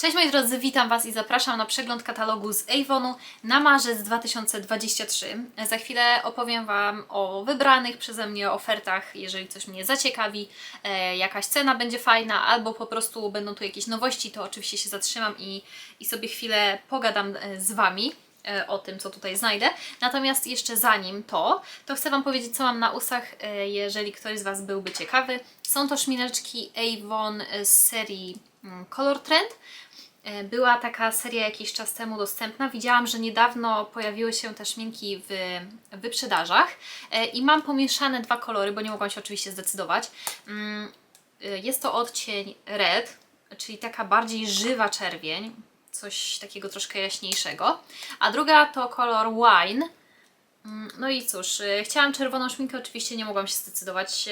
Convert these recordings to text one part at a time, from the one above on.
Cześć moi drodzy, witam Was i zapraszam na przegląd katalogu z Avonu na marzec 2023. Za chwilę opowiem Wam o wybranych przeze mnie ofertach, jeżeli coś mnie zaciekawi, e, jakaś cena będzie fajna, albo po prostu będą tu jakieś nowości, to oczywiście się zatrzymam i, i sobie chwilę pogadam e, z Wami e, o tym, co tutaj znajdę. Natomiast jeszcze zanim to, to chcę Wam powiedzieć, co mam na ustach, e, jeżeli ktoś z Was byłby ciekawy. Są to szmineczki Avon z serii mm, Color Trend. E, Była taka seria jakiś czas temu dostępna. Widziałam, że niedawno pojawiły się te szminki w wyprzedażach E, i mam pomieszane dwa kolory, bo nie mogłam się oczywiście zdecydować. Mm, e, Jest to odcień red, czyli taka bardziej żywa czerwień, coś takiego troszkę jaśniejszego, a druga to kolor wine. Mm, No i cóż, chciałam czerwoną szminkę, oczywiście nie mogłam się zdecydować,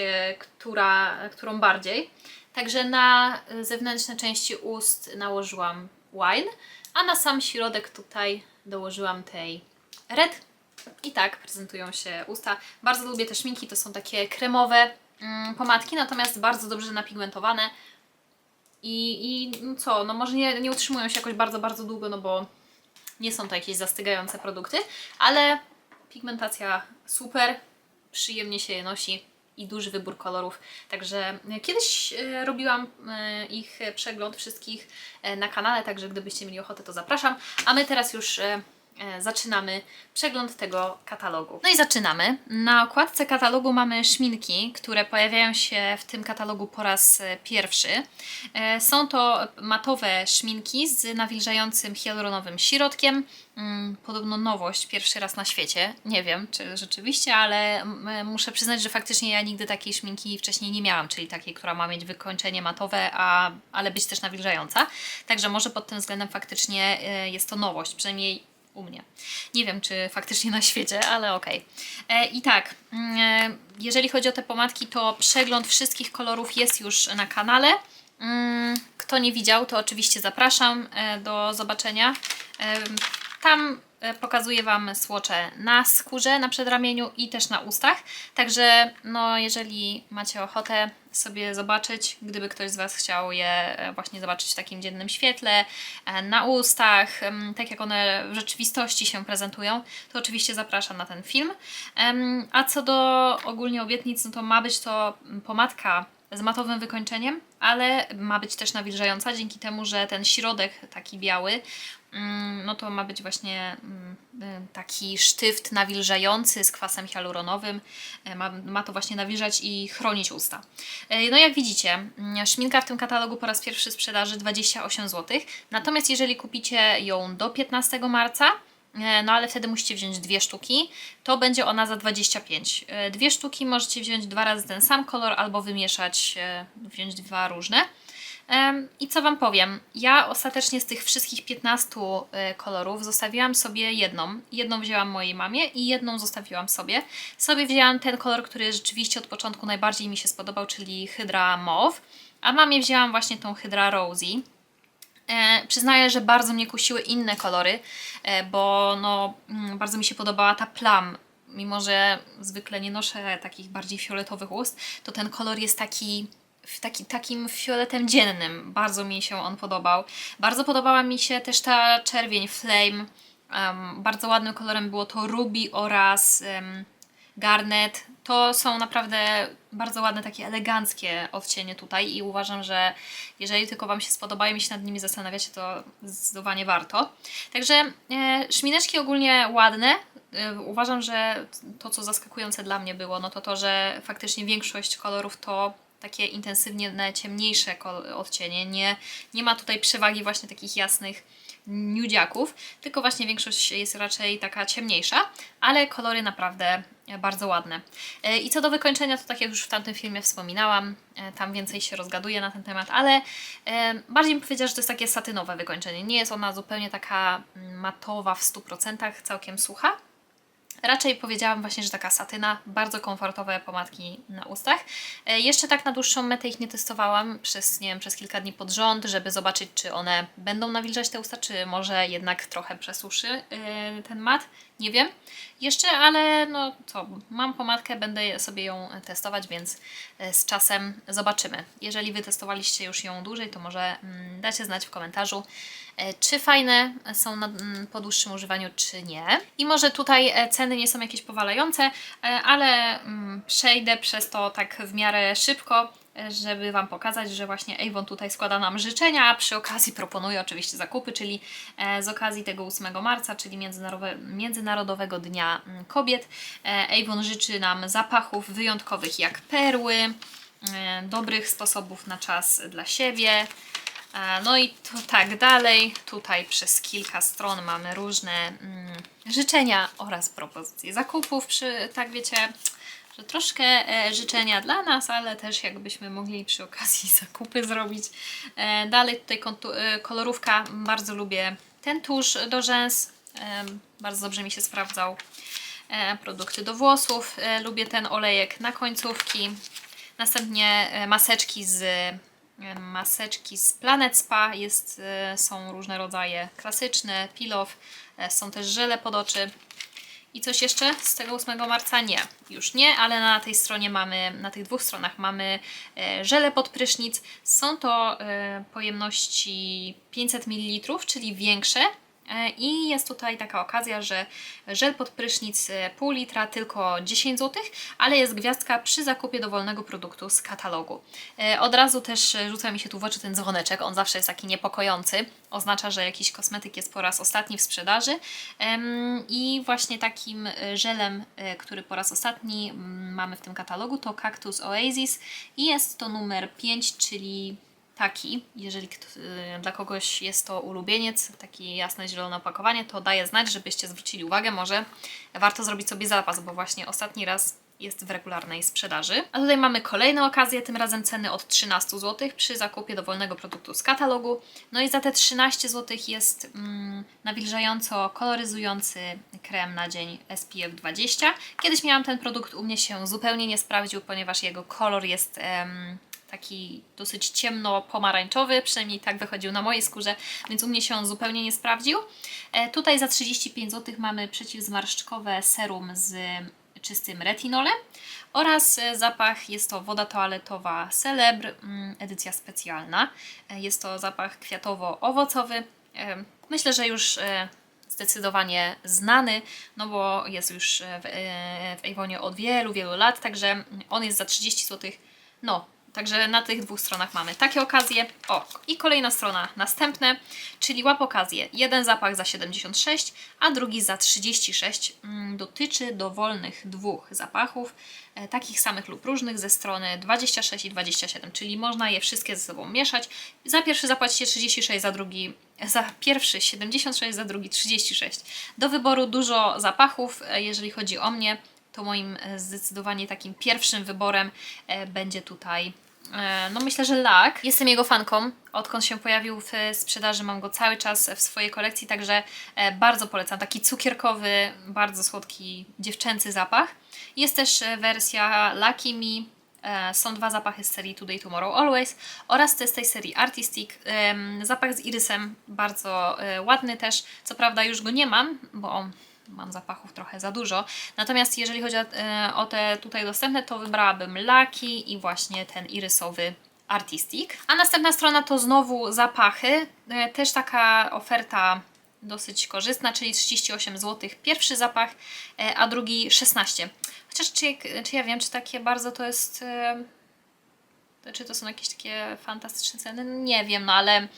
która, którą bardziej. Także na zewnętrzne części ust nałożyłam wine, a na sam środek tutaj dołożyłam tej red. I tak prezentują się usta. Bardzo lubię te szminki, to są takie kremowe mm, pomadki, natomiast bardzo dobrze napigmentowane. I, i no co, no może nie, nie utrzymują się jakoś bardzo, bardzo długo, no bo nie są to jakieś zastygające produkty, ale pigmentacja super, przyjemnie się je nosi i duży wybór kolorów. Także kiedyś e, robiłam e, ich przegląd wszystkich e, na kanale, także gdybyście mieli ochotę, to zapraszam. A my teraz już e, e, zaczynamy przegląd tego katalogu. No i zaczynamy. Na okładce katalogu mamy szminki, które pojawiają się w tym katalogu po raz e, pierwszy. E, Są to matowe szminki z nawilżającym hialuronowym środkiem. Mm, Podobno nowość, pierwszy raz na świecie. Nie wiem, czy rzeczywiście, ale muszę przyznać, że faktycznie ja nigdy takiej szminki wcześniej nie miałam, czyli takiej, która ma mieć wykończenie matowe, a, ale być też nawilżająca. Także może pod tym względem faktycznie e, jest to nowość, przynajmniej u mnie. Nie wiem, czy faktycznie na świecie, ale okej. E, I tak, mm, e, jeżeli chodzi o te pomadki, to przegląd wszystkich kolorów jest już na kanale. Mm, Kto nie widział, to oczywiście zapraszam e, do zobaczenia. Tam e, pokazuję Wam słocze na skórze, na przedramieniu i też na ustach. Także no, jeżeli macie ochotę sobie zobaczyć, gdyby ktoś z Was chciał je e, właśnie zobaczyć w takim dziennym świetle, e, na ustach, tak jak one w rzeczywistości się prezentują, to oczywiście zapraszam na ten film. A co do ogólnie obietnic, no to ma być to pomadka z matowym wykończeniem, ale ma być też nawilżająca dzięki temu, że ten środek taki biały, mm, no to ma być właśnie mm, y, taki sztyft nawilżający z kwasem hialuronowym. E, Ma, ma to właśnie nawilżać i chronić usta. E, No jak widzicie, mm, szminka w tym katalogu po raz pierwszy sprzedaży 28 zł. Natomiast jeżeli kupicie ją do 15 marca, no ale wtedy musicie wziąć dwie sztuki, to będzie ona za 25. E, Dwie sztuki możecie wziąć dwa razy ten sam kolor albo wymieszać, e, wziąć dwa różne. I co Wam powiem, ja ostatecznie z tych wszystkich 15 e, kolorów zostawiłam sobie jedną. Jedną wzięłam mojej mamie i jedną zostawiłam sobie. Sobie wzięłam ten kolor, który rzeczywiście od początku najbardziej mi się spodobał, czyli Hydra Mauve, a mamie wzięłam właśnie tą Hydra Rosy. E, przyznaję, że bardzo mnie kusiły inne kolory, e, bo no, mm, bardzo mi się podobała ta plam. Mimo, że zwykle nie noszę takich bardziej fioletowych ust, to ten kolor jest taki, taki takim fioletem dziennym. Bardzo mi się on podobał. Bardzo podobała mi się też ta czerwień Flame. Em, bardzo ładnym kolorem było to ruby oraz em, garnet. To są naprawdę bardzo ładne, takie eleganckie odcienie tutaj i uważam, że jeżeli tylko Wam się spodobają i się nad nimi zastanawiacie, to zdecydowanie warto. Także e, szmineczki ogólnie ładne. E, uważam, że to, co zaskakujące dla mnie było, no to to, że faktycznie większość kolorów to takie intensywnie ciemniejsze odcienie. Nie, nie ma tutaj przewagi właśnie takich jasnych nudziaków, tylko właśnie większość jest raczej taka ciemniejsza, ale kolory naprawdę e, bardzo ładne. E, I co do wykończenia, to tak jak już w tamtym filmie wspominałam, e, tam więcej się rozgaduję na ten temat, ale bardziej bym powiedziała, że to jest takie satynowe wykończenie. Nie jest ona zupełnie taka mm, matowa w 100%, całkiem sucha. Raczej powiedziałam właśnie, że taka satyna, bardzo komfortowe pomadki na ustach. E, Jeszcze tak na dłuższą metę ich nie testowałam przez, nie wiem, przez kilka dni pod rząd, żeby zobaczyć, czy one będą nawilżać te usta, czy może jednak trochę przesuszy e, ten mat. Nie wiem jeszcze, ale no co, mam pomadkę, będę sobie ją testować, więc e, z czasem zobaczymy. Jeżeli Wy testowaliście już ją dłużej, to może mm, dacie znać w komentarzu, czy fajne są na, mm, po dłuższym używaniu, czy nie. I może tutaj e, ceny nie są jakieś powalające, e, ale mm, przejdę przez to tak w miarę szybko, e, żeby Wam pokazać, że właśnie Avon tutaj składa nam życzenia, a przy okazji proponuje oczywiście zakupy, czyli e, z okazji tego 8 marca, czyli Międzynarodowe, Międzynarodowego Dnia mm, Kobiet, e, Avon życzy nam zapachów wyjątkowych jak perły, e, dobrych sposobów na czas dla siebie, E, No i to tak dalej. Tutaj przez kilka stron mamy różne mm, życzenia oraz propozycje zakupów. Przy, tak wiecie, że troszkę e, życzenia dla nas, ale też jakbyśmy mogli przy okazji zakupy zrobić. E, dalej tutaj e, kolorówka. Bardzo lubię ten tusz do rzęs. E, bardzo dobrze mi się sprawdzał. E, produkty do włosów. E, lubię ten olejek na końcówki. Następnie e, maseczki z e, maseczki z Planet Spa. Jest, e, są różne rodzaje klasyczne, peel-off, e, są też żele pod oczy. I coś jeszcze z tego 8 marca? Nie, już nie, ale na tej stronie mamy, na tych dwóch stronach mamy e, żele pod prysznic. Są to pojemności 500 ml, czyli większe. E, I jest tutaj taka okazja, że żel pod prysznic e, pół litra tylko 10 zł, ale jest gwiazdka przy zakupie dowolnego produktu z katalogu. E, Od razu też rzuca mi się tu w oczy ten dzwoneczek, on zawsze jest taki niepokojący. Oznacza, że jakiś kosmetyk jest po raz ostatni w sprzedaży. I właśnie takim żelem, który po raz ostatni mm, mamy w tym katalogu, to Cactus Oasis i jest to numer 5, czyli taki, jeżeli y, dla kogoś jest to ulubieniec, takie jasne zielone opakowanie, to daję znać, żebyście zwrócili uwagę, może warto zrobić sobie zapas, bo właśnie ostatni raz jest w regularnej sprzedaży. A tutaj mamy kolejne okazje, tym razem ceny od 13 zł przy zakupie dowolnego produktu z katalogu. No i za te 13 zł jest mm, nawilżająco koloryzujący krem na dzień SPF 20. Kiedyś miałam ten produkt, u mnie się zupełnie nie sprawdził, ponieważ jego kolor jest... em, taki dosyć ciemno-pomarańczowy, przynajmniej tak wychodził na mojej skórze, więc u mnie się on zupełnie nie sprawdził. E, tutaj za 35 zł mamy przeciwzmarszczkowe serum z czystym retinolem oraz e, zapach, jest to woda toaletowa Celebr, mm, edycja specjalna. E, Jest to zapach kwiatowo-owocowy. Myślę, że już zdecydowanie znany, no bo jest już w, w Avonie od wielu, wielu lat, także on jest za 30 zł. No, Także na tych dwóch stronach mamy takie okazje. O, i kolejna strona, następne, czyli łap okazję. Jeden zapach za 76, a drugi za 36. Mm, Dotyczy dowolnych dwóch zapachów, e, takich samych lub różnych ze strony 26 i 27, czyli można je wszystkie ze sobą mieszać. Za pierwszy zapłacicie 36, za drugi za pierwszy 76, za drugi 36. Do wyboru dużo zapachów, e, jeżeli chodzi o mnie, to moim e, zdecydowanie takim pierwszym wyborem e, będzie tutaj e, no myślę, że lak. Jestem jego fanką. Odkąd się pojawił w sprzedaży, mam go cały czas w swojej kolekcji, także bardzo polecam. Taki cukierkowy, bardzo słodki, dziewczęcy zapach. Jest też wersja Lucky Me. Są dwa zapachy z serii Today, Tomorrow, Always oraz te z tej serii Artistic. Zapach z irysem, bardzo ładny też. Co prawda już go nie mam, bo mam zapachów trochę za dużo. Natomiast jeżeli chodzi o, e, te tutaj dostępne, to wybrałabym Lucky i właśnie ten irysowy Artistic. A następna strona to znowu zapachy. E, Też taka oferta dosyć korzystna, czyli 38 zł pierwszy zapach, e, a drugi 16. Chociaż czy, czy ja wiem, czy takie bardzo to jest... czy to są jakieś takie fantastyczne ceny? Nie wiem, no ale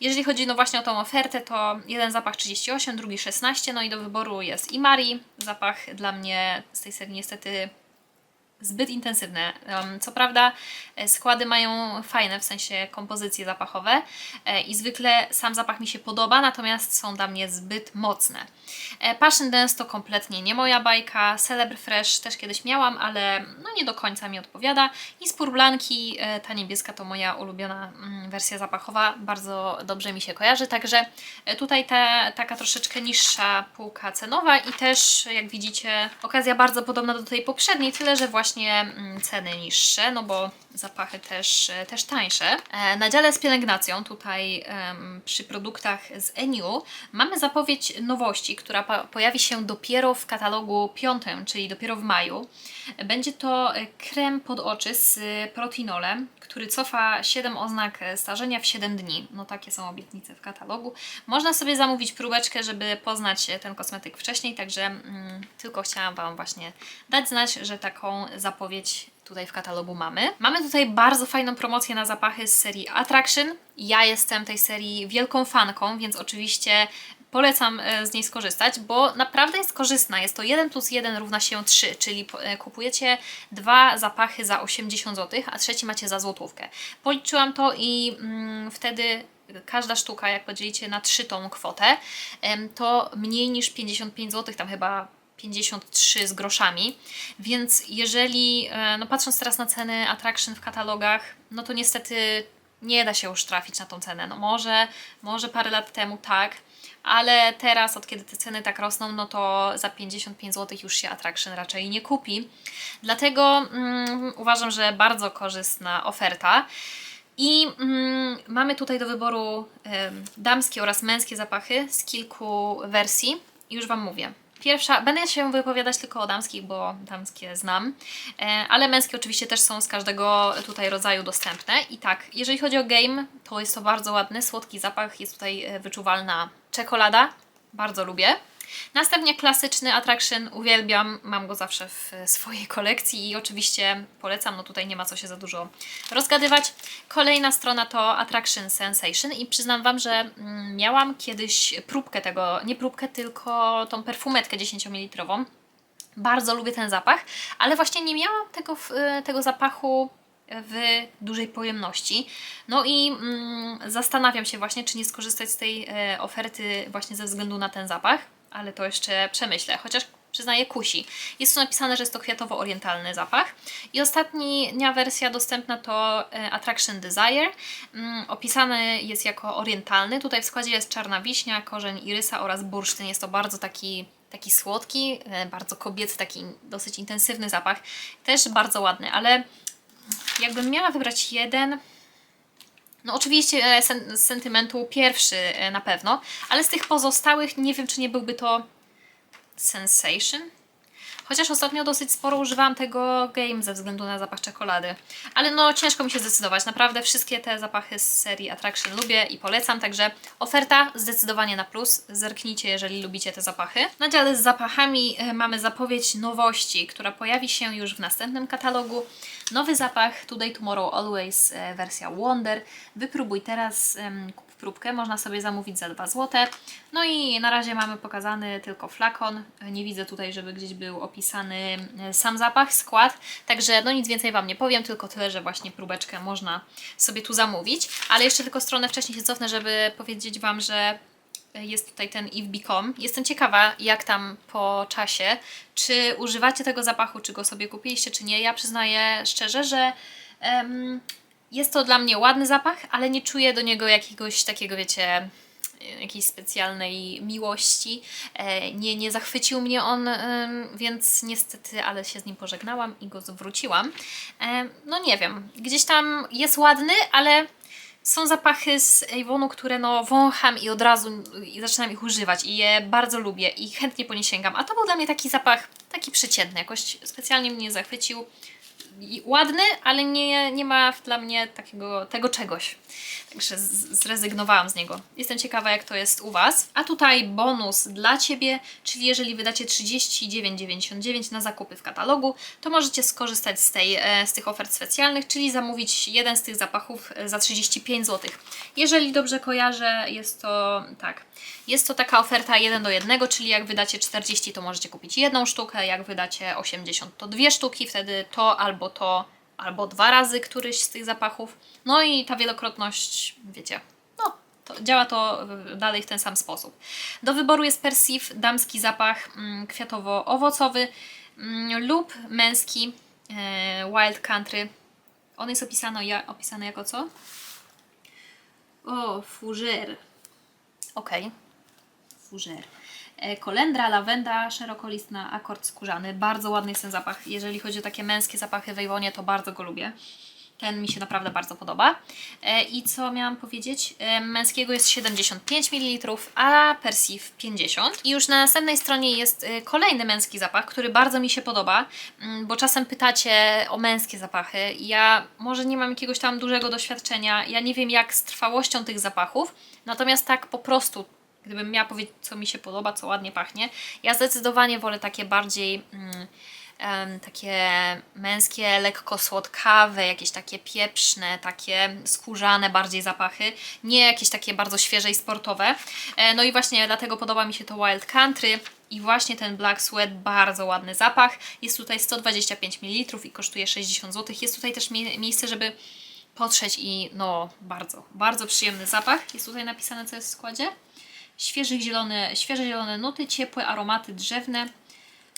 jeżeli chodzi no właśnie o tą ofertę, to jeden zapach 38, drugi 16, no i do wyboru jest i Mari. Zapach dla mnie z tej serii niestety zbyt intensywne. Co prawda e, składy mają fajne, w sensie kompozycje zapachowe e, i zwykle sam zapach mi się podoba, natomiast są dla mnie zbyt mocne. E, Passion Dance to kompletnie nie moja bajka, Celebr Fresh też kiedyś miałam, ale no nie do końca mi odpowiada. I z Purblanki e, ta niebieska to moja ulubiona mm, wersja zapachowa, bardzo dobrze mi się kojarzy, także tutaj ta, taka troszeczkę niższa półka cenowa i też jak widzicie okazja bardzo podobna do tej poprzedniej, tyle że właśnie mm, ceny niższe, no bo zapachy też, e, też tańsze. E, Na dziale z pielęgnacją, tutaj przy produktach z Eniu, mamy zapowiedź nowości, która po- pojawi się dopiero w katalogu piątym, czyli dopiero w maju. Będzie to e, krem pod oczy z protinolem, który cofa 7 oznak starzenia w 7 dni. No takie są obietnice w katalogu. Można sobie zamówić próbeczkę, żeby poznać ten kosmetyk wcześniej, także mm, tylko chciałam Wam właśnie dać znać, że taką zapowiedź tutaj w katalogu mamy. Mamy tutaj bardzo fajną promocję na zapachy z serii Attraction. Ja jestem tej serii wielką fanką, więc oczywiście polecam e, z niej skorzystać, bo naprawdę jest korzystna. Jest to 1 plus 1 równa się 3, czyli e, kupujecie dwa zapachy za 80 zł, a trzeci macie za złotówkę. Policzyłam to i mm, wtedy każda sztuka, jak podzielicie na 3 tą kwotę, to mniej niż 55 zł, tam chyba 53 z groszami, więc jeżeli, e, no patrząc teraz na ceny Attraction w katalogach, no to niestety nie da się już trafić na tą cenę. No może, może parę lat temu tak, ale teraz, od kiedy te ceny tak rosną, no to za 55 zł już się Attraction raczej nie kupi. Dlatego mm, uważam, że bardzo korzystna oferta. I mm, mamy tutaj do wyboru em, damskie oraz męskie zapachy z kilku wersji. Już Wam mówię. Pierwsza, będę się wypowiadać tylko o damskich, bo damskie znam, e, ale męskie oczywiście też są z każdego tutaj rodzaju dostępne. I tak, jeżeli chodzi o game, to jest to bardzo ładny, słodki zapach, jest tutaj e, wyczuwalna czekolada, bardzo lubię. Następnie klasyczny Attraction, uwielbiam, mam go zawsze w swojej kolekcji i oczywiście polecam, no tutaj nie ma co się za dużo rozgadywać. Kolejna strona to Attraction Sensation i przyznam Wam, że mm, miałam kiedyś próbkę tego, nie próbkę, tylko tą perfumetkę 10 ml. Bardzo lubię ten zapach, ale właśnie nie miałam tego, tego zapachu w dużej pojemności. No i mm, zastanawiam się właśnie, czy nie skorzystać z tej e, oferty właśnie ze względu na ten zapach, ale to jeszcze przemyślę, chociaż przyznaję kusi. Jest tu napisane, że jest to kwiatowo-orientalny zapach. I ostatnia wersja dostępna to e, Attraction Desire. Mm, opisany jest jako orientalny. Tutaj w składzie jest czarna wiśnia, korzeń irysa oraz bursztyn. Jest to bardzo taki taki słodki, e, bardzo kobiecy, taki dosyć intensywny zapach. Też bardzo ładny, ale jakbym miała wybrać jeden, no oczywiście e, sen, z sentymentu pierwszy e, na pewno, ale z tych pozostałych nie wiem, czy nie byłby to Sensation. Chociaż ostatnio dosyć sporo używałam tego game ze względu na zapach czekolady. Ale no ciężko mi się zdecydować. Naprawdę wszystkie te zapachy z serii Attraction lubię i polecam, także oferta zdecydowanie na plus. Zerknijcie, jeżeli lubicie te zapachy. Na dziale z zapachami e, mamy zapowiedź nowości, która pojawi się już w następnym katalogu. Nowy zapach Today Tomorrow Always e, wersja Wonder. Wypróbuj teraz, kup próbkę, można sobie zamówić za 2 zł. No i na razie mamy pokazany tylko flakon. Nie widzę tutaj, żeby gdzieś był opisany e, sam zapach, skład. Także no nic więcej Wam nie powiem, tylko tyle, że właśnie próbeczkę można sobie tu zamówić. Ale jeszcze tylko stronę wcześniej się cofnę, żeby powiedzieć Wam, że jest tutaj ten Become. Jestem ciekawa, jak tam po czasie, czy używacie tego zapachu, czy go sobie kupiliście, czy nie. Ja przyznaję szczerze, że em, jest to dla mnie ładny zapach, ale nie czuję do niego jakiegoś takiego, wiecie, jakiejś specjalnej miłości. E, Nie, nie zachwycił mnie on, więc niestety, ale się z nim pożegnałam i go zwróciłam. E, No nie wiem, gdzieś tam jest ładny, ale są zapachy z Avonu, które no wącham i od razu i zaczynam ich używać i je bardzo lubię i chętnie po nie sięgam. A to był dla mnie taki zapach, taki przeciętny, jakoś specjalnie mnie nie zachwycił. Ładny, ale nie, nie ma dla mnie takiego tego czegoś. Także zrezygnowałam z niego. Jestem ciekawa, jak to jest u Was. A tutaj bonus dla Ciebie, czyli jeżeli wydacie 39,99 na zakupy w katalogu, to możecie skorzystać z, tej, e, z tych ofert specjalnych, czyli zamówić jeden z tych zapachów e, za 35 zł. Jeżeli dobrze kojarzę, jest to tak. Jest to taka oferta 1 do 1, czyli jak wydacie 40, to możecie kupić jedną sztukę, jak wydacie 80, to dwie sztuki, wtedy to albo to, albo dwa razy któryś z tych zapachów. No i ta wielokrotność, wiecie, no, to działa to y, dalej w ten sam sposób. Do wyboru jest Persif, damski zapach mm, kwiatowo-owocowy mm, lub męski e, Wild Country. On jest opisany, ja, opisany jako co? O, fougère. Okej. Fougère. Kolendra, lawenda, szerokolistna, akord skórzany. Bardzo ładny jest ten zapach. Jeżeli chodzi o takie męskie zapachy w to bardzo go lubię. Ten mi się naprawdę bardzo podoba. E, I co miałam powiedzieć? E, Męskiego jest 75 ml, a Persif 50. I już na następnej stronie jest e, kolejny męski zapach, który bardzo mi się podoba, mm, bo czasem pytacie o męskie zapachy. Ja może nie mam jakiegoś tam dużego doświadczenia, ja nie wiem jak z trwałością tych zapachów, natomiast tak po prostu gdybym miała powiedzieć, co mi się podoba, co ładnie pachnie, ja zdecydowanie wolę takie bardziej mm, em, takie męskie, lekko słodkawe, jakieś takie pieprzne, takie skórzane bardziej zapachy, nie jakieś takie bardzo świeże i sportowe. E, no i właśnie dlatego podoba mi się to Wild Country. I właśnie ten Black Sweat, bardzo ładny zapach. Jest tutaj 125 ml i kosztuje 60 zł. Jest tutaj też mie- miejsce, żeby potrzeć i no bardzo, bardzo przyjemny zapach. Jest tutaj napisane, co jest w składzie. Świeże zielone, świeże zielone nuty, ciepłe aromaty drzewne,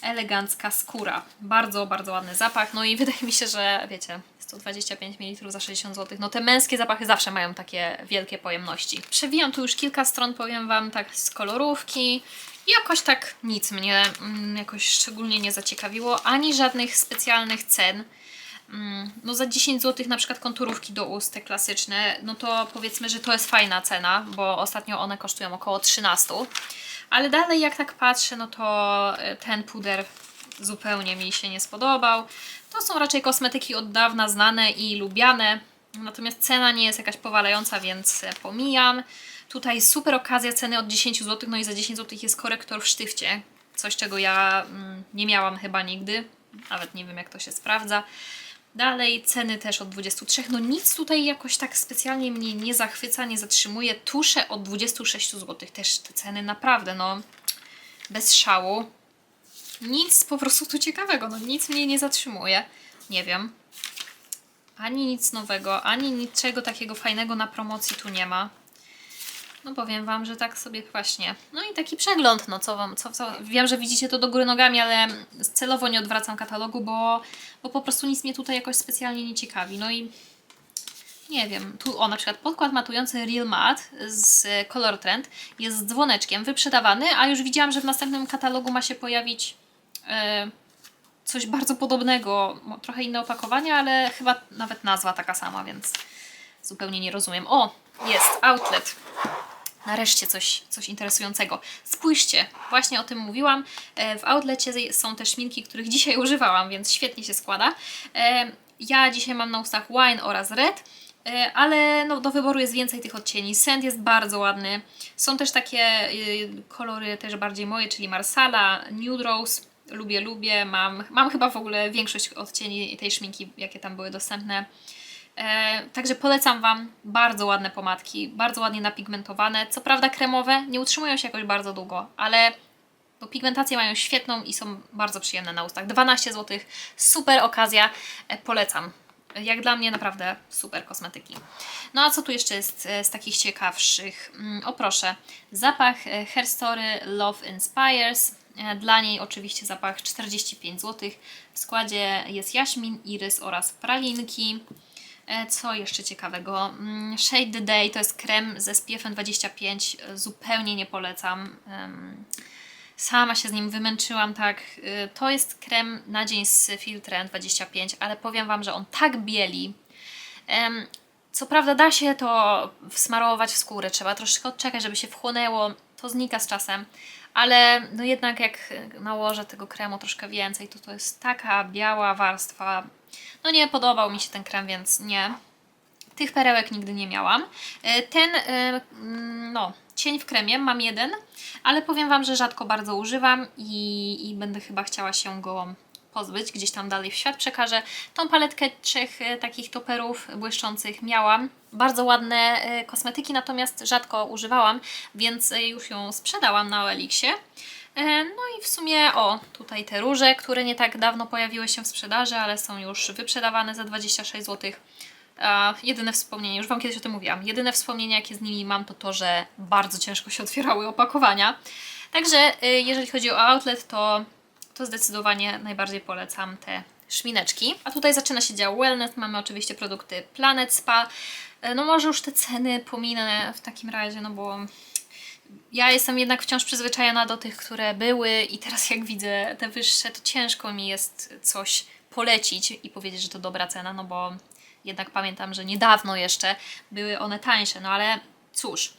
elegancka skóra. Bardzo, bardzo ładny zapach. No i wydaje mi się, że wiecie, 125 ml za 60 zł. No te męskie zapachy zawsze mają takie wielkie pojemności. Przewijam tu już kilka stron, powiem Wam tak z kolorówki. I jakoś tak nic mnie mm, jakoś szczególnie nie zaciekawiło, ani żadnych specjalnych cen. Mm, No za 10 zł na przykład konturówki do ust, te klasyczne, no to powiedzmy, że to jest fajna cena, bo ostatnio one kosztują około 13. Ale dalej jak tak patrzę, no to e, ten puder zupełnie mi się nie spodobał. To są raczej kosmetyki od dawna znane i lubiane, natomiast cena nie jest jakaś powalająca, więc e, pomijam. Tutaj super okazja ceny od 10 zł, no i za 10 zł jest korektor w sztywcie, coś czego ja mm, nie miałam chyba nigdy, nawet nie wiem jak to się sprawdza. Dalej ceny też od 23. No nic tutaj jakoś tak specjalnie mnie nie zachwyca, nie zatrzymuje. Tusze od 26 zł. Też te ceny naprawdę, no bez szału. Nic po prostu tu ciekawego, no nic mnie nie zatrzymuje. Nie wiem. Ani nic nowego, ani niczego takiego fajnego na promocji tu nie ma. No powiem Wam, że tak sobie właśnie. No i taki przegląd, no co Wam, co, co, wiem, że widzicie to do góry nogami, ale celowo nie odwracam katalogu, bo, bo po prostu nic mnie tutaj jakoś specjalnie nie ciekawi. No i nie wiem, tu o na przykład podkład matujący Real Matte z Color Trend jest z dzwoneczkiem wyprzedawany, a już widziałam, że w następnym katalogu ma się pojawić e, coś bardzo podobnego, trochę inne opakowanie, ale chyba nawet nazwa taka sama, więc zupełnie nie rozumiem. O, jest outlet. Nareszcie coś, coś interesującego. Spójrzcie, właśnie o tym mówiłam. E, W outlecie są te szminki, których dzisiaj używałam, więc świetnie się składa. E, Ja dzisiaj mam na ustach wine oraz red, e, ale no, do wyboru jest więcej tych odcieni. Scent jest bardzo ładny. Są też takie kolory też bardziej moje, czyli Marsala, Nude Rose. Lubię, lubię. Mam, mam chyba w ogóle większość odcieni tej szminki, jakie tam były dostępne. E, także polecam Wam bardzo ładne pomadki, bardzo ładnie napigmentowane. Co prawda kremowe, nie utrzymują się jakoś bardzo długo, ale bo pigmentację mają świetną i są bardzo przyjemne na ustach. 12 zł, super okazja, e, polecam. Jak dla mnie naprawdę super kosmetyki. No a co tu jeszcze jest e, z takich ciekawszych? Mm, O proszę, zapach Herstory Love Inspires. Dla niej oczywiście zapach 45 zł. W składzie jest jaśmin, irys oraz pralinki. E, Co jeszcze ciekawego? Mm, Shade Day to jest krem ze SPF 25. e, Zupełnie nie polecam. Sama się z nim wymęczyłam, tak. Y, To jest krem na dzień z filtrem 25, ale powiem Wam, że on tak bieli. Co prawda da się to wsmarować w skórę, trzeba troszkę odczekać, żeby się wchłonęło, to znika z czasem, ale no jednak jak nałożę tego kremu troszkę więcej, to to jest taka biała warstwa, No nie podobał mi się ten krem, więc nie. Tych perełek nigdy nie miałam. E, Ten, e, mm, no, cień w kremie mam jeden, ale powiem Wam, że rzadko bardzo używam i, i będę chyba chciała się go pozbyć, gdzieś tam dalej w świat przekażę. Tą paletkę trzech e, takich toperów błyszczących miałam. Bardzo ładne kosmetyki, natomiast rzadko używałam, więc już ją sprzedałam na OLX-ie. E, No i w sumie, o, tutaj te róże, które nie tak dawno pojawiły się w sprzedaży, ale są już wyprzedawane za 26 zł. A jedyne wspomnienie, już Wam kiedyś o tym mówiłam, jedyne wspomnienie jakie z nimi mam to to, że bardzo ciężko się otwierały opakowania. Także y, jeżeli chodzi o outlet, to, to zdecydowanie najbardziej polecam te szmineczki. A tutaj zaczyna się dział wellness, mamy oczywiście produkty Planet Spa. E, No może już te ceny pominę w takim razie, no bo ja jestem jednak wciąż przyzwyczajona do tych, które były i teraz jak widzę te wyższe, to ciężko mi jest coś polecić i powiedzieć, że to dobra cena, no bo jednak pamiętam, że niedawno jeszcze były one tańsze, no ale cóż.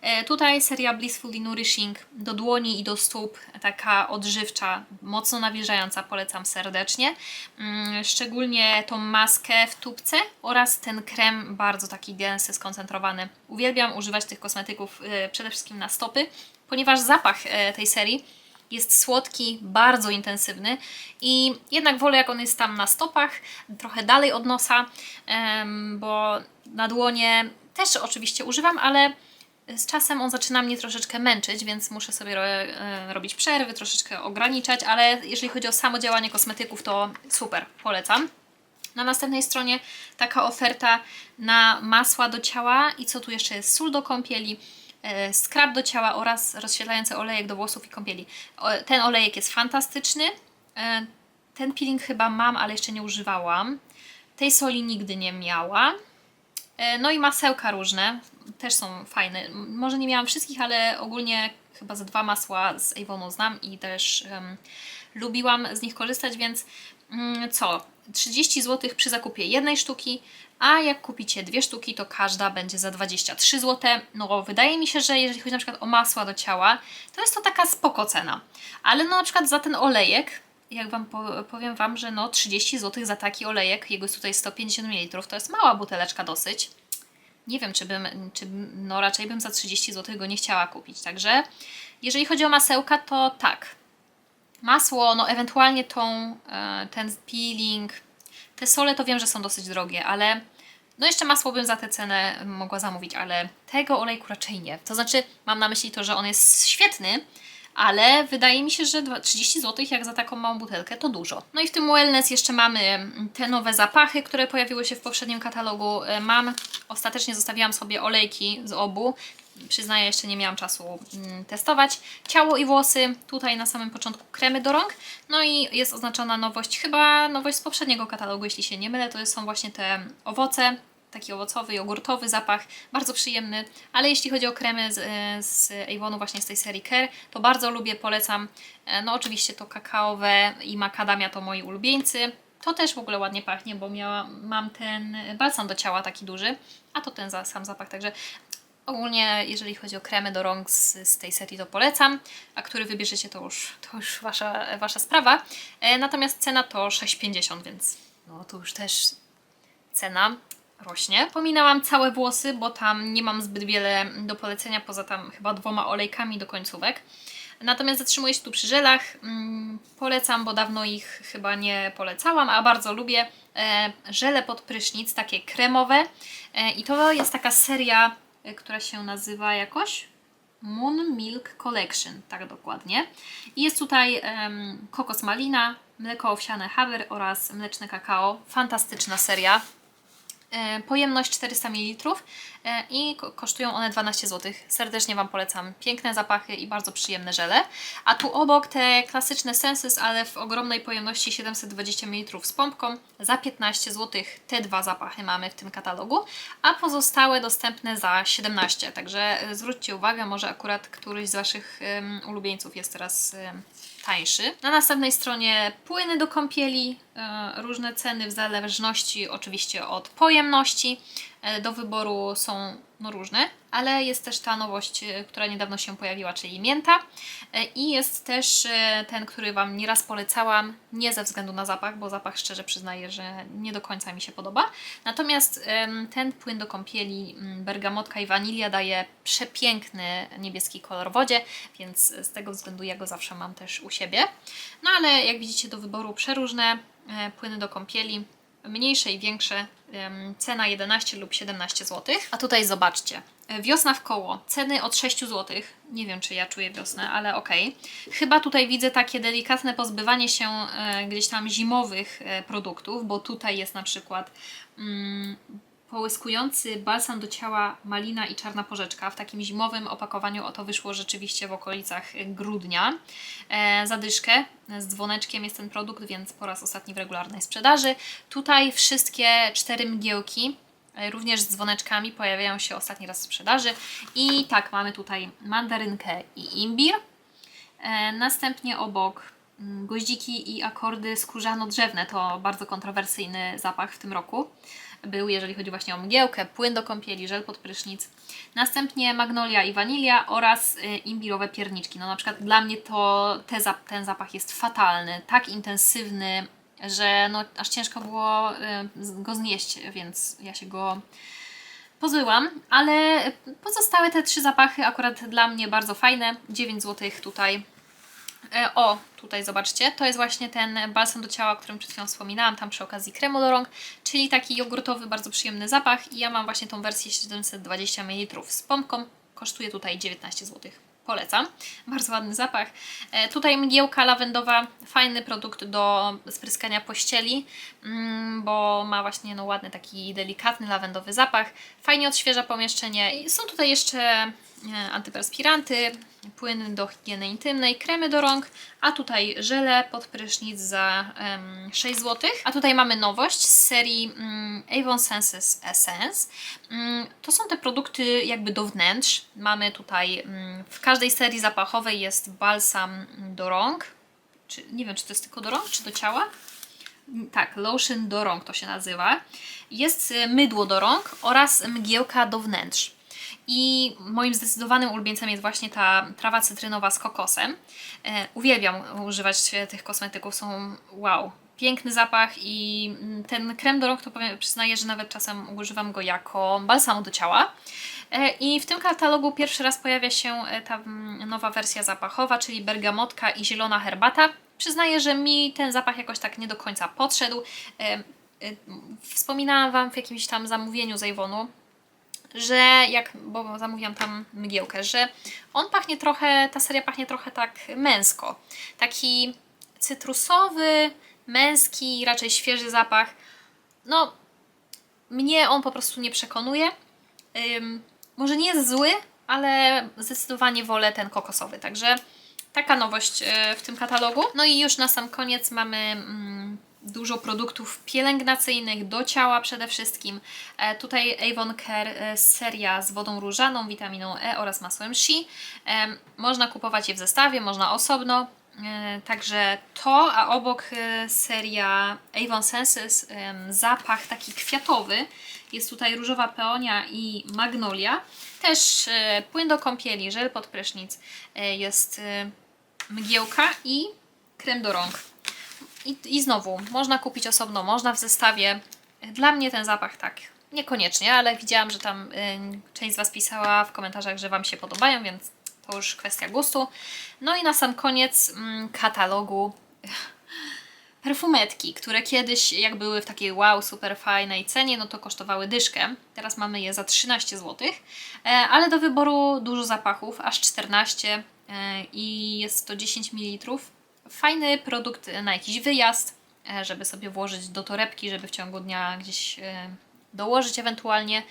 E, Tutaj seria Blissfully Nourishing do dłoni i do stóp, taka odżywcza, mocno nawilżająca, polecam serdecznie. Mm, Szczególnie tą maskę w tubce oraz ten krem bardzo taki gęsty, skoncentrowany. Uwielbiam używać tych kosmetyków e, przede wszystkim na stopy, ponieważ zapach e, tej serii jest słodki, bardzo intensywny i jednak wolę jak on jest tam na stopach, trochę dalej od nosa, bo na dłonie też oczywiście używam, ale z czasem on zaczyna mnie troszeczkę męczyć, więc muszę sobie e, robić przerwy, troszeczkę ograniczać, ale jeżeli chodzi o samo działanie kosmetyków, to super, polecam. Na następnej stronie taka oferta na masła do ciała i co tu jeszcze jest? Sól do kąpieli, e, skrab do ciała oraz rozświetlający olejek do włosów i kąpieli. Ten olejek jest fantastyczny. E, ten peeling chyba mam, ale jeszcze nie używałam. Tej soli nigdy nie miałam. E, No i masełka różne, też są fajne. Może nie miałam wszystkich, ale ogólnie chyba ze dwa masła z Avonu znam i też em, lubiłam z nich korzystać, więc mm, co? 30 zł przy zakupie jednej sztuki, a jak kupicie dwie sztuki, to każda będzie za 23 zł. No wydaje mi się, że jeżeli chodzi na przykład o masła do ciała, to jest to taka spoko cena. Ale no na przykład za ten olejek, jak Wam po- powiem Wam, że no 30 zł za taki olejek, jego jest tutaj 150 ml, to jest mała buteleczka dosyć. Nie wiem, czy bym, czy, no raczej bym za 30 zł go nie chciała kupić. Także jeżeli chodzi o masełka, to tak. Masło, no ewentualnie tą, e, ten peeling, te sole to wiem, że są dosyć drogie, ale no jeszcze masło bym za tę cenę mogła zamówić, ale tego olejku raczej nie. To znaczy, mam na myśli to, że on jest świetny, ale wydaje mi się, że dwa- 30 zł jak za taką małą butelkę to dużo. No i w tym wellness jeszcze mamy te nowe zapachy, które pojawiły się w poprzednim katalogu. E, Mam, ostatecznie zostawiłam sobie olejki z obu. Przyznaję, jeszcze nie miałam czasu mm, testować. Ciało i włosy, tutaj na samym początku kremy do rąk. No i jest oznaczona nowość, chyba nowość z poprzedniego katalogu, jeśli się nie mylę, to są właśnie te owoce, taki owocowy, jogurtowy zapach, bardzo przyjemny, ale jeśli chodzi o kremy z, e, z Avonu właśnie z tej serii Care, to bardzo lubię, polecam. E, No oczywiście to kakaowe i makadamia to moi ulubieńcy. To też w ogóle ładnie pachnie, bo miała, mam ten balsam do ciała taki duży, a to ten sam zapach, także ogólnie jeżeli chodzi o kremy do rąk z, z tej serii to polecam, a który wybierzecie to już, to już wasza, wasza sprawa. E, natomiast cena to 6,50, więc no to już też cena rośnie. Pominęłam całe włosy, bo tam nie mam zbyt wiele do polecenia, poza tam chyba dwoma olejkami do końcówek. Natomiast zatrzymuję się tu przy żelach. Mm, Polecam, bo dawno ich chyba nie polecałam, a bardzo lubię e, żele pod prysznic, takie kremowe. E, I to jest taka seria, e, która się nazywa jakoś Moon Milk Collection, tak dokładnie. I jest tutaj kokos malina, mleko owsiane haber oraz mleczne kakao. Fantastyczna seria. E, Pojemność 400 ml e, i ko- kosztują one 12 zł. Serdecznie Wam polecam. Piękne zapachy i bardzo przyjemne żele. A tu obok te klasyczne Senses, ale w ogromnej pojemności 720 ml z pompką za 15 zł. Te dwa zapachy mamy w tym katalogu, a pozostałe dostępne za 17. Także e, zwróćcie uwagę, może akurat któryś z Waszych em, ulubieńców jest teraz em, tańszy. Na następnej stronie płyny do kąpieli, e, różne ceny w zależności oczywiście od pojemności. E, Do wyboru są no, różne, ale jest też ta nowość, e, która niedawno się pojawiła, czyli mięta. E, I jest też ten, który Wam nieraz polecałam, nie ze względu na zapach, bo zapach szczerze przyznaję, że nie do końca mi się podoba. Natomiast ten płyn do kąpieli, mm, bergamotka i wanilia daje przepiękny niebieski kolor wodzie, więc z tego względu ja go zawsze mam też u siebie. No ale jak widzicie do wyboru przeróżne płyny do kąpieli, mniejsze i większe, cena 11 lub 17 zł. A tutaj zobaczcie, wiosna w koło, ceny od 6 zł. Nie wiem, czy ja czuję wiosnę, ale okej. Chyba tutaj widzę takie delikatne pozbywanie się e, gdzieś tam zimowych e, produktów, bo tutaj jest na przykład mm, połyskujący balsam do ciała malina i czarna porzeczka. W takim zimowym opakowaniu o to wyszło rzeczywiście w okolicach grudnia. E, zadyszkę z dzwoneczkiem jest ten produkt, więc po raz ostatni w regularnej sprzedaży. Tutaj wszystkie cztery mgiełki, e, również z dzwoneczkami, pojawiają się ostatni raz w sprzedaży. I tak, mamy tutaj mandarynkę i imbir. E, następnie obok mm, goździki i akordy skórzano-drzewne. To bardzo kontrowersyjny zapach w tym roku był, jeżeli chodzi właśnie o mgiełkę, płyn do kąpieli, żel pod prysznic. Następnie magnolia i wanilia oraz y, imbirowe pierniczki. No na przykład dla mnie to te ten zapach jest fatalny, tak intensywny, że no aż ciężko było y, go znieść, więc ja się go pozbyłam, ale pozostałe te trzy zapachy akurat dla mnie bardzo fajne. 9 zł tutaj. E, O, tutaj zobaczcie, to jest właśnie ten balsam do ciała, o którym przed chwilą wspominałam, tam przy okazji kremu do rąk, czyli taki jogurtowy, bardzo przyjemny zapach i ja mam właśnie tą wersję 720 ml z pompką, kosztuje tutaj 19 zł. Polecam. Bardzo ładny zapach. E, tutaj mgiełka lawendowa, fajny produkt do spryskania pościeli, mm, bo ma właśnie no, ładny taki delikatny lawendowy zapach. Fajnie odświeża pomieszczenie. Są tutaj jeszcze e, antyperspiranty, płyn do higieny intymnej, kremy do rąk, a tutaj żele pod prysznic za em, 6 zł. A tutaj mamy nowość z serii mm, Avon Senses Essence. Mm, to są te produkty jakby do wnętrz. Mamy tutaj mm, w każdej serii zapachowej jest balsam do rąk. Czy, nie wiem, czy to jest tylko do rąk, czy do ciała? Tak, lotion do rąk to się nazywa. Jest y, mydło do rąk oraz mgiełka do wnętrz. I moim zdecydowanym ulubieńcem jest właśnie ta trawa cytrynowa z kokosem. E, uwielbiam używać tych kosmetyków, są wow. Piękny zapach i ten krem do rąk to przyznaję, że nawet czasem używam go jako balsamu do ciała. E, I w tym katalogu pierwszy raz pojawia się e, ta mm, nowa wersja zapachowa, czyli bergamotka i zielona herbata. Przyznaję, że mi ten zapach jakoś tak nie do końca podszedł. Wspominałam Wam w jakimś tam zamówieniu z Avonu, że jak, bo zamówiłam tam mgiełkę, że on pachnie trochę, ta seria pachnie trochę tak męsko. Taki cytrusowy, męski, raczej świeży zapach. No, mnie on po prostu nie przekonuje. Ym, może nie jest zły, ale zdecydowanie wolę ten kokosowy. Także taka nowość e, w tym katalogu. No i już na sam koniec mamy mm, dużo produktów pielęgnacyjnych do ciała przede wszystkim. E, tutaj Avon Care e, seria z wodą różaną, witaminą E oraz masłem Shi. E, można kupować je w zestawie, można osobno. Także to, a obok seria Avon Senses, zapach taki kwiatowy. Jest tutaj różowa peonia i magnolia. Też płyn do kąpieli, żel pod prysznic. Jest mgiełka i krem do rąk. I, I znowu, można kupić osobno, można w zestawie. Dla mnie ten zapach tak, niekoniecznie, ale widziałam, że tam y, część z Was pisała w komentarzach, że Wam się podobają, więc to już kwestia gustu. No i na sam koniec mm, katalogu perfumetki, które kiedyś jak były w takiej wow, super fajnej cenie, no to kosztowały dyszkę. Teraz mamy je za 13 zł, e, ale do wyboru dużo zapachów, aż 14 e, i jest to 10 ml. Fajny produkt na jakiś wyjazd, e, żeby sobie włożyć do torebki, żeby w ciągu dnia gdzieś e, dołożyć ewentualnie,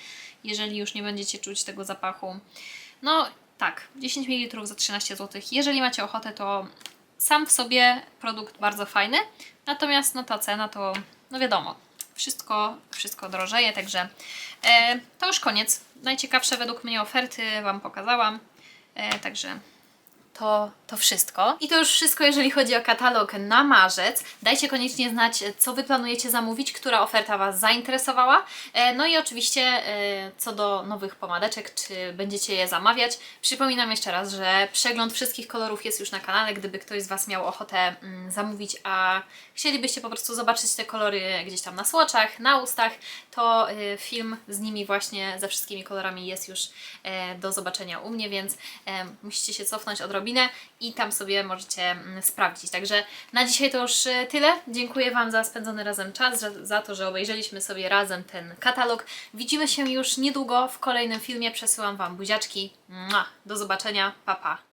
jeżeli już nie będziecie czuć tego zapachu. No tak, 10 ml za 13 zł. Jeżeli macie ochotę, to sam w sobie produkt bardzo fajny, natomiast no ta cena to, no wiadomo, wszystko, wszystko drożeje, także e, to już koniec. Najciekawsze według mnie oferty Wam pokazałam, e, także to, to wszystko. I to już wszystko, jeżeli chodzi o katalog na marzec. Dajcie koniecznie znać, co Wy planujecie zamówić, która oferta Was zainteresowała. E, No i oczywiście e, co do nowych pomadeczek, czy będziecie je zamawiać. Przypominam jeszcze raz, że przegląd wszystkich kolorów jest już na kanale, gdyby ktoś z Was miał ochotę mm, zamówić, a chcielibyście po prostu zobaczyć te kolory gdzieś tam na słoczach, na ustach, to y, film z nimi właśnie, ze wszystkimi kolorami jest już e, do zobaczenia u mnie, więc e, musicie się cofnąć odrobinę i tam sobie możecie mm, sprawdzić. Także na dzisiaj to już e, tyle. Dziękuję Wam za spędzony razem czas, za, to, że obejrzeliśmy sobie razem ten katalog. Widzimy się już niedługo w kolejnym filmie. Przesyłam Wam buziaczki. Do zobaczenia. Pa, pa.